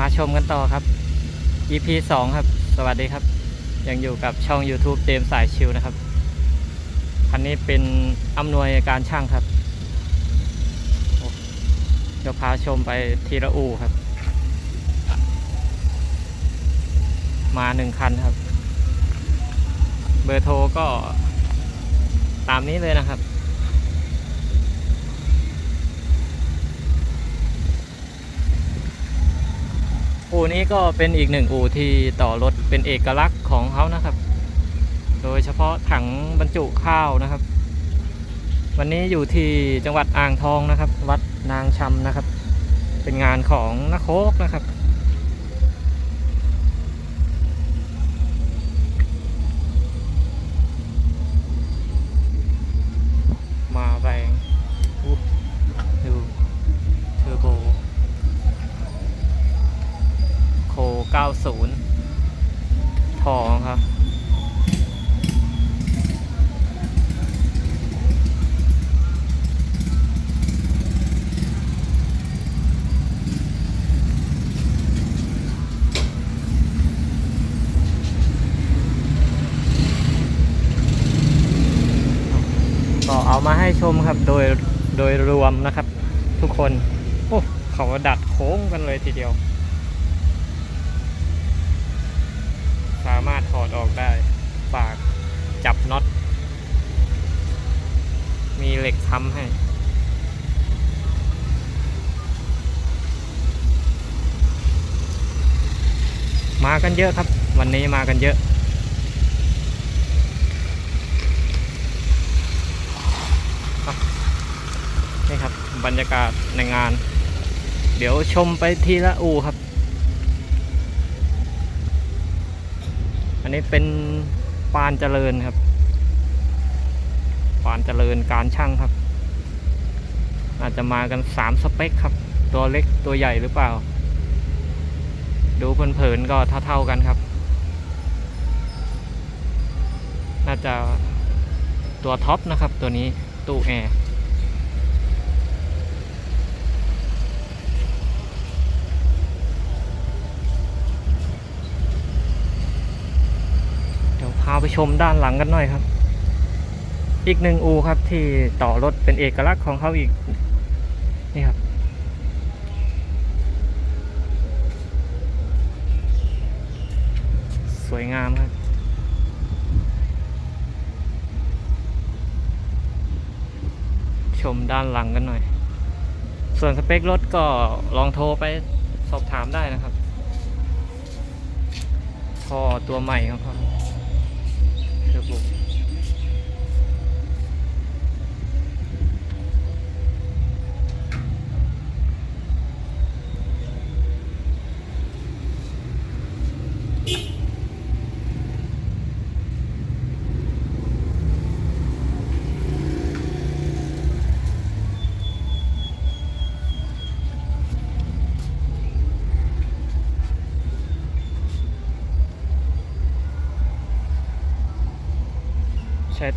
มาชมกันต่อครับ EP 2 ครับ สวัสดีครับ ยังอยู่กับช่อง YouTube เจมสายชิวนะครับคันนี้เป็นอำนวยการช่างครับโอ้เดี๋ยวพาชมไปทีละอูครับ มาหนึ่งคันครับ เบอร์โทรก็ตามนี้เลยนะครับ อู่นี้ก็เป็นอีกหนึ่งอู่ที่ต่อรถเป็นเอกลักษณ์ของเขานะครับ โดยเฉพาะถังบรรจุข้าวนะครับ วันนี้อยู่ที่จังหวัดอ่างทองนะครับ วัดนางชำนะครับ เป็นงานของนักโคกนะครับ 90ทองครับ ก็เอามาให้ชมครับโดยโดยรวมนะครับ ทุกคน โอ้เขาดัดโค้งกันเลยทีเดียวามารถถอดออกได้ฝากจับน็อต มีเหล็กทำให้มากันเยอะครับ วันนี้มากันเยอะ นี่ครับบรรยากาศในงาน เดี๋ยวชมไปทีละอู่ครับ นนี้เป็นปานเจริญครับ ปานเจริญการช่างครับ อาจจะมากันสามสเปคครับ ตัวเล็กตัวใหญ่หรือเปล่า ดูเผินๆก็เท่าๆกันครับ น่าจะตัวท็อปนะครับตัวนี้ตู้แอร์ เดี๋ยวพาไปชมด้านหลังกันหน่อยครับ อีกหนึ่งอูครับที่ต่อรถเป็นเอกลักษณ์ของเขาอีกนี่ครับสวยงามครับ ชมด้านหลังกันหน่อย ส่วนสเปครถก็ลองโทรไปสอบถามได้นะครับท่อตัวใหม่ของเขา เท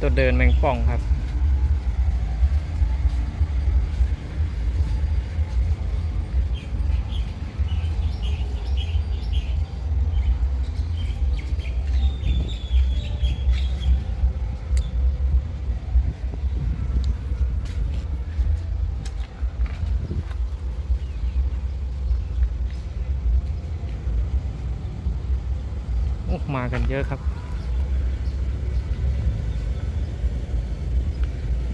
ตัวเดินแมงป่องครับ มากันเยอะครับ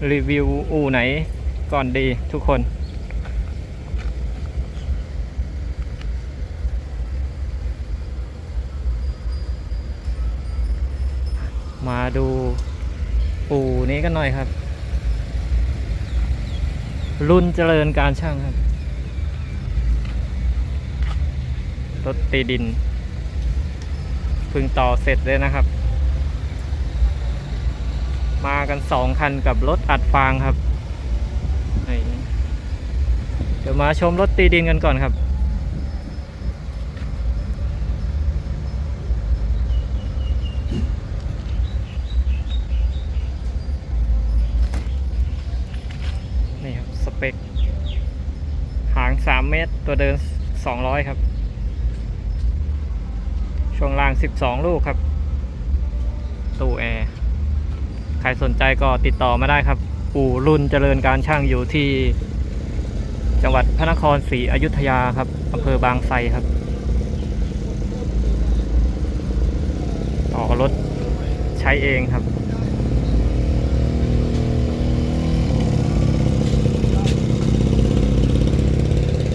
รีวิวอู่ไหนก่อนดีทุกคน มาดูอู่นี้กันหน่อยครับ รุ่นเจริญการช่างครับ รถตีดิน พึ่งต่อเสร็จเลยนะครับ มากันสองคันกับรถอัดฟางครับเดี๋ยวมาชมรถตีดินกันก่อนครับ นี่ครับ สเปค หาง 3 เมตร ตัวเดิน 200 ครับ ช่วงล่าง 12 ลูกครับ ตู้แอร์ ใครสนใจก็ติดต่อมาได้ครับ อู่รุ่นเจริญการช่างอยู่ที่ จังหวัดพระนครศรีอยุธยาครับอำเภอบางไทรครับ ต่อรถใช้เองครับ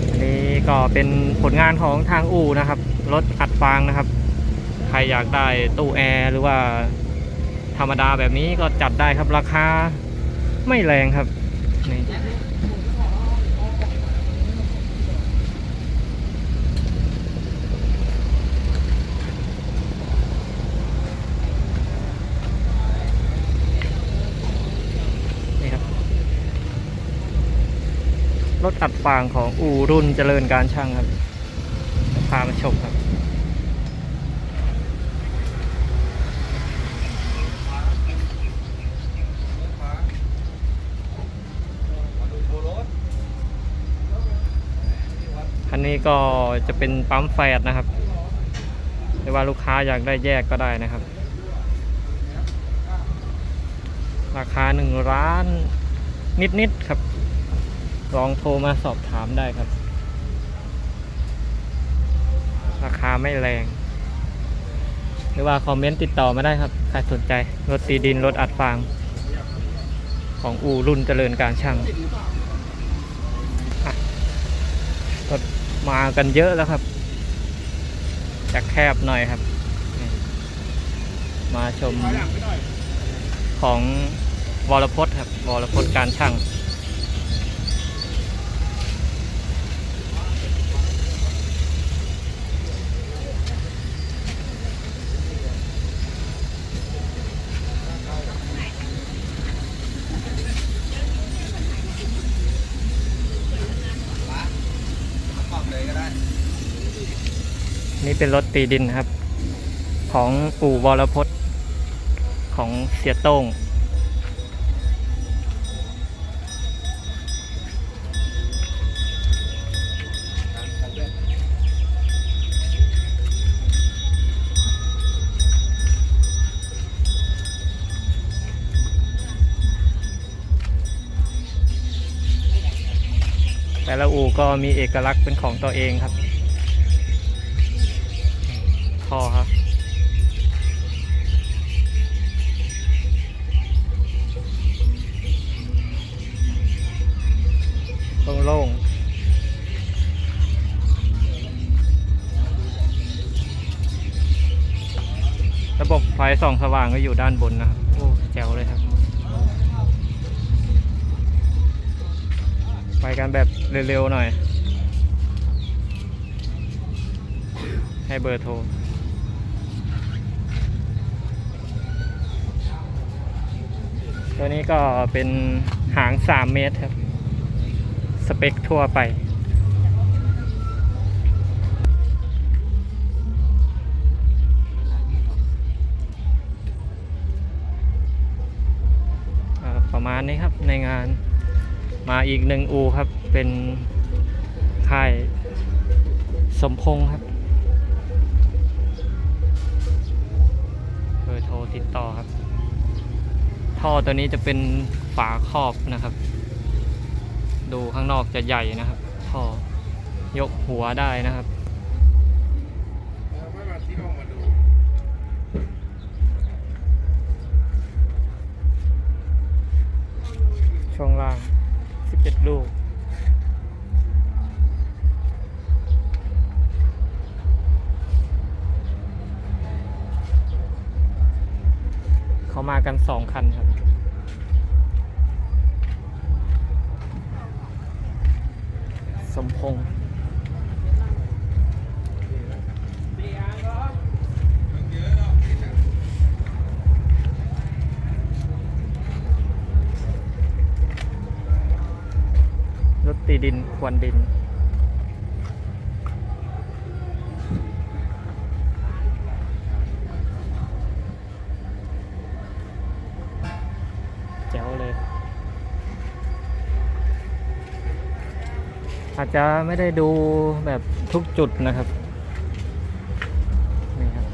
อันนี้ก็เป็นผลงานของทางอู่นะครับ รถอัดฟางนะครับ ใครอยากได้ตู้แอร์หรือว่า ธรรมดาแบบนี้ก็จัดได้ครับราคาไม่แรงครับนี่นี่ครับรถอัดฟางของอู่รุ่นเจริญการช่างครับพามาชมครับ นี้ก็จะเป็นปั๊มแฟดนะครับหรือว่าลูกค้าอยากได้แยกก็ได้นะครับ ราคาหนึ่งล้านนิดๆครับ ลองโทรมาสอบถามได้ครับ ราคาไม่แรง หรือว่าคอมเมนต์ติดต่อมาได้ครับ ใครสนใจ รถตีดิน รถอัดฟาง ของอูรุ่นเจริญการช่างอะรถ มากันเยอะแล้วครับจะแคบหน่อยครับ มาชมของวรพจน์ครับวรพจน์การช่าง นี่เป็นรถตีดินครับ ของปู่วรพจน์ของเสียโต้งแต่ละอู่ก็มีเอกลักษณ์เป็นของตัวเองครับ ท่อครับโล่งๆระบบไฟส่องสว่างก็อยู่ด้านบนนะครับ โอ้แจ๋วเลยครับ ไปกันแบบเร็วๆหน่อย ให้เบอร์โทร ตัวนี้ก็เป็นหาง 3 เมตรครับ สเปคทั่วไป ประมาณนี้ครับในงานมาอีกหนึ่งอูครับ เป็นค่ายสมพงษ์ครับเบอร์โทรติดต่อครับ ท่อตัวนี้จะเป็นฝาครอบนะครับ ดูข้างนอกจะใหญ่นะครับ ท่อยกหัวได้นะครับช่วงล่าง 11 ลูก กันสองคันครับ สมพงษ์รถตีดินควนดินาจจะไม่ได้ดูแบบทุกจุดนะครับนี่ครับ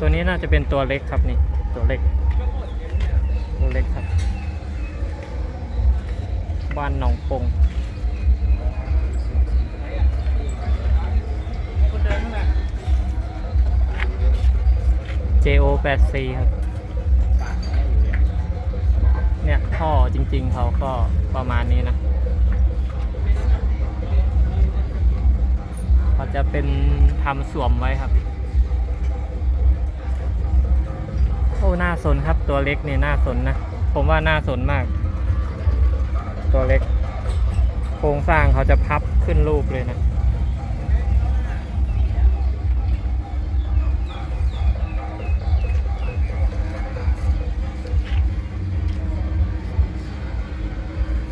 ตัวนี้น่าจะเป็นตัวเล็กครับนี่ตัวเล็ก บ้านหนองปง JO 8 C ครับ เนี่ยท่อจริง ๆ เขาก็ประมาณนี้นะเขาจะเป็นทำสวมไว้ครับ โอ้น่าสนครับตัวเล็กนี่น่าสนนะ ผมว่าน่าสนมาก ตัวเล็ก โครงสร้างเขาจะพับขึ้นรูปเลยนะ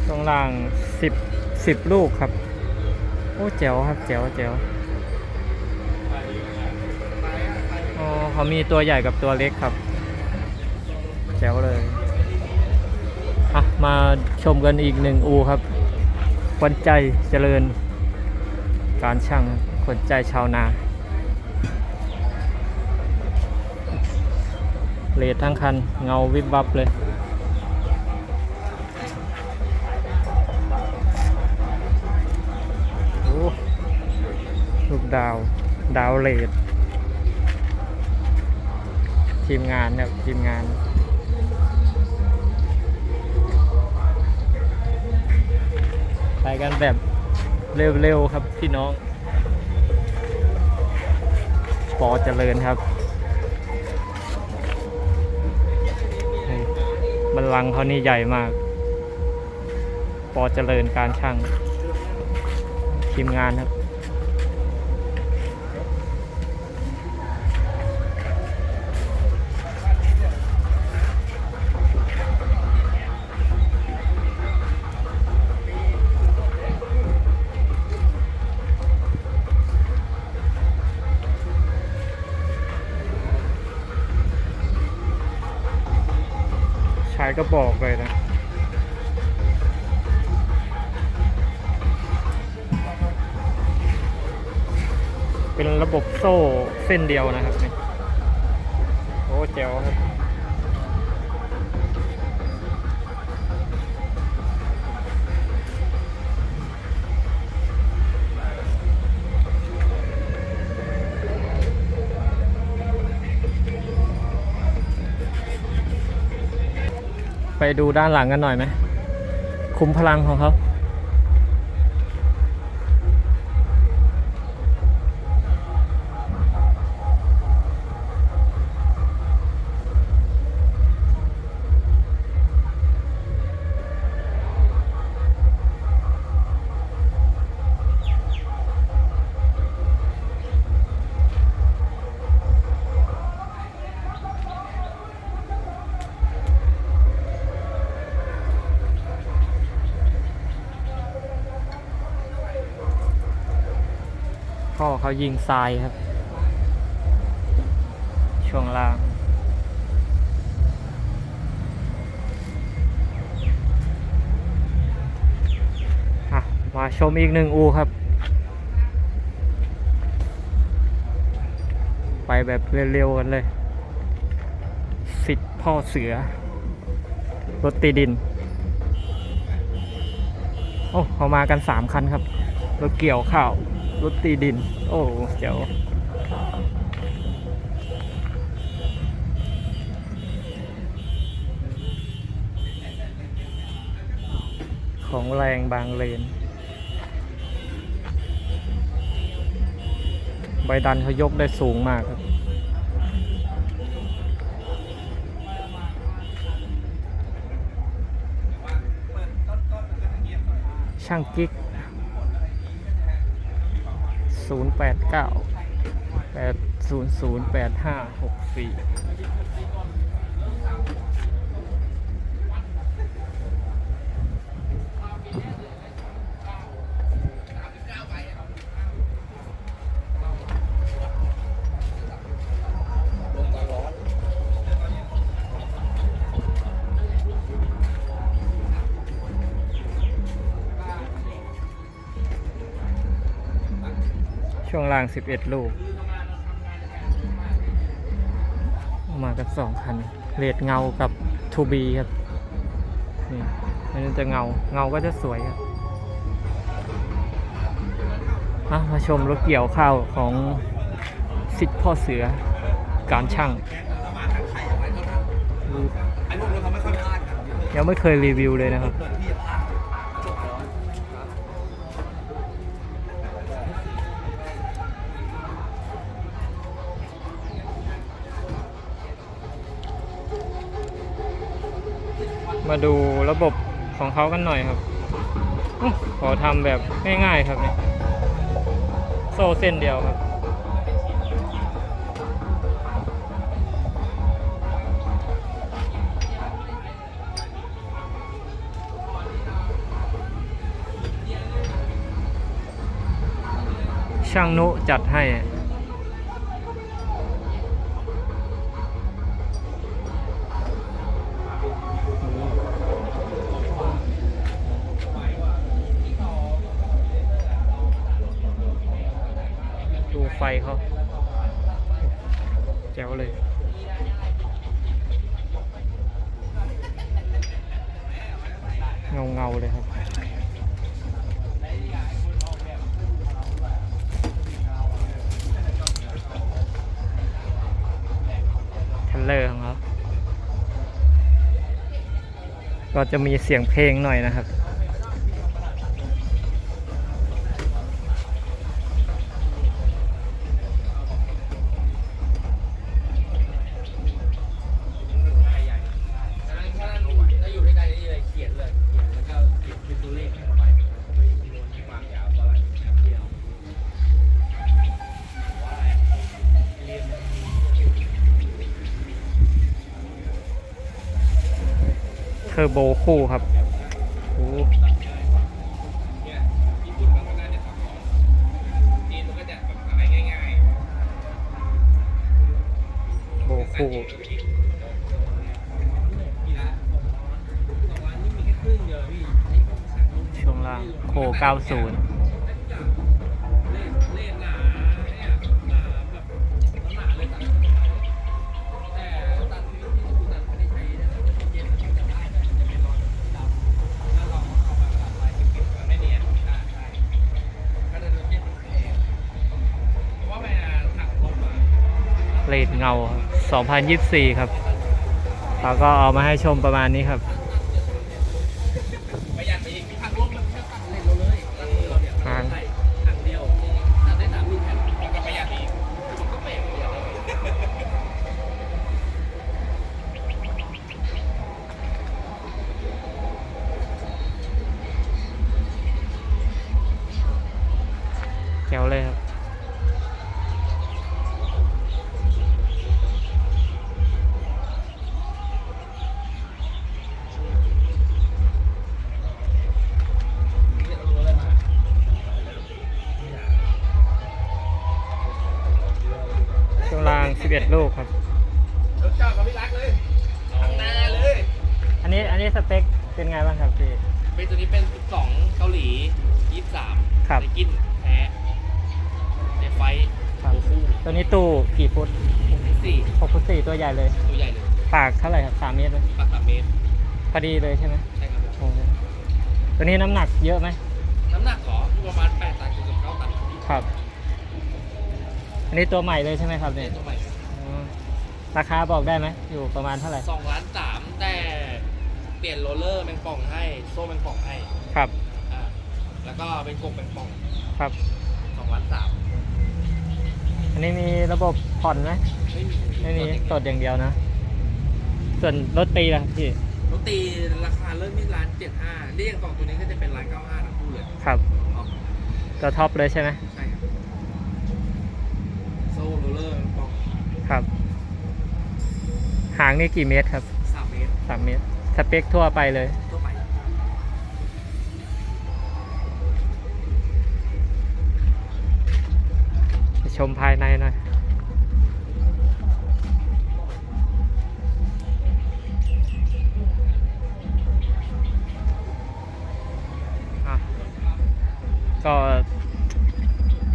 ช่วงล่างสิบสิบลูกครับ โอ้เจ๋วครับเจ๋วเจ๋วอ๋อเขามีตัวใหญ่กับตัวเล็กครับ แจ๋วเลย อะ มา ชมกันอีกหนึ่งอูครับขวัญใจเจริญ การช่างขวัญใจชาวนาเลดทั้งคันเงาวิบวับเลยโอ้ลูกดาว ดาวเลดทีมงานเนี่ยทีมงาน กันแบบเร็วๆครับพี่น้อง ปอเจริญครับบัลลังก์เขานี่ใหญ่มาก ปอเจริญการช่างทีมงานครับ ก็บอกเลยนะเป็นระบบโซ่เส้นเดียวนะครับนี่โอ้เจ๋วครับ ไปดูด้านหลังกันหน่อยไหม คุ้มพลังของเขา เขายิงทรายครับ ช่วงล่าง มาชมอีกหนึ่งอูครับ ไปแบบเร็วๆกันเลยสิทธิ์พ่อเสือ รถตีดิน โอ้เขามากันสามคันครับ รถเกี่ยวข้าว รถตีดิน โอ้เจ๋วของแรงบางเลน ใบดันเขายกได้สูงมากครับช่างกิ๊ก ศูนย์แปดเก้าแปดศูนย์ศูนย์แปดห้าหกสี่ ช่วงล่าง11ลูก มากันสองคันเลดเงากับทูบีครับ นี่อันนี้จะเงา เงาก็จะสวยครับอะมาชมรถเกี่ยวข้าวของสิทธิ์พ่อเสือการช่างไอ้พวกนี้เขาไม่ค่อยพลาดกันยังไม่เคยรีวิวเลยนะครับ มาดูระบบของเขากันหน่อยครับอขอทำแบบง่ายๆครับเนี่ยโซ่เส้นเดียวครับ ช่างนุจัดให้าเงาเลยครับเลเลอร์ของเขาก็จะมีเสียงเพลงหน่อยนะครับ เทอร์โบคู่ครับโอ้โบคู่ช่วงล่างโค 90 เงา 2024 ครับเขาก็เอามาให้ชมประมาณนี้ครับ งล่าง11ลูกครับ รถเจ้ากับพี่รักเลยทำหน้าเลย อันนี้อันนี้สเปคเป็นไงบ้างครับพี่ เป็นตัวนี้เป็น 12 เกาหลี 23ครับในกินแท้ในไฟท์ครับโอ้คู่ตัวนี้ตู้กี่ฟุตที่6ฟุต4ตัวใหญ่เลย4ตัวใหญ่เลยปากเท่าไหร่ครับ3เมตรไหมปากสามเมตร พอดีเลยใช่ไหมใช่ครับผมโอ้โหตัวนี้น้ำหนักเยอะไหมน้ำหนักขออยู่ประมาณ 8 ตันถึง9ตันครับ อันนี้ตัวใหม่เลยใช่ไหมครับเป็เนี่ยนตัวใหม่อ๋อ ราคาบอกได้ไหมอยู่ประมาณเท่าไหร่2ล้าน3แต่เปลี่ยนโรลเลอร์แมงป่องให้โซ่แมงป่องให้ครับอ่าแล้วก็เป็นกบแมงป่องครับ2ล้าน3อันนี้มีระบบผ่อนไหมไม่มีไม่มีสดอย่างเดียวนะ ส่วนรถตีล่ะพี่รถตีราคาเริ่มที่ร้าน75เรียกกล่องตัวนี้ก็จะเป็นร้าน95ทั้งคู่เลยครับอ๋อตัวท็อปเลยใช่ไหมใช่ครับโซ่โรลเลอร์แมงป่อง ครับหางนี่กี่เมตรครับ3เมตรสามเมตร สเปคทั่วไปเลย ทั่วไปไปชมภายในหน่อยอะก็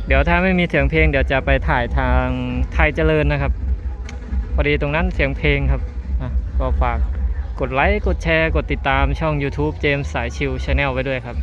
เดี๋ยวถ้าไม่มีเสียงเพลงเดี๋ยวจะไปถ่ายทางไทยเจริญนะครับ พอดีตรงนั้นเสียงเพลงครับก็ฝากกดไลค์ กดแชร์ กดติดตามช่อง YouTube เจมส์สายชิวชาแนลไว้ด้วยครับ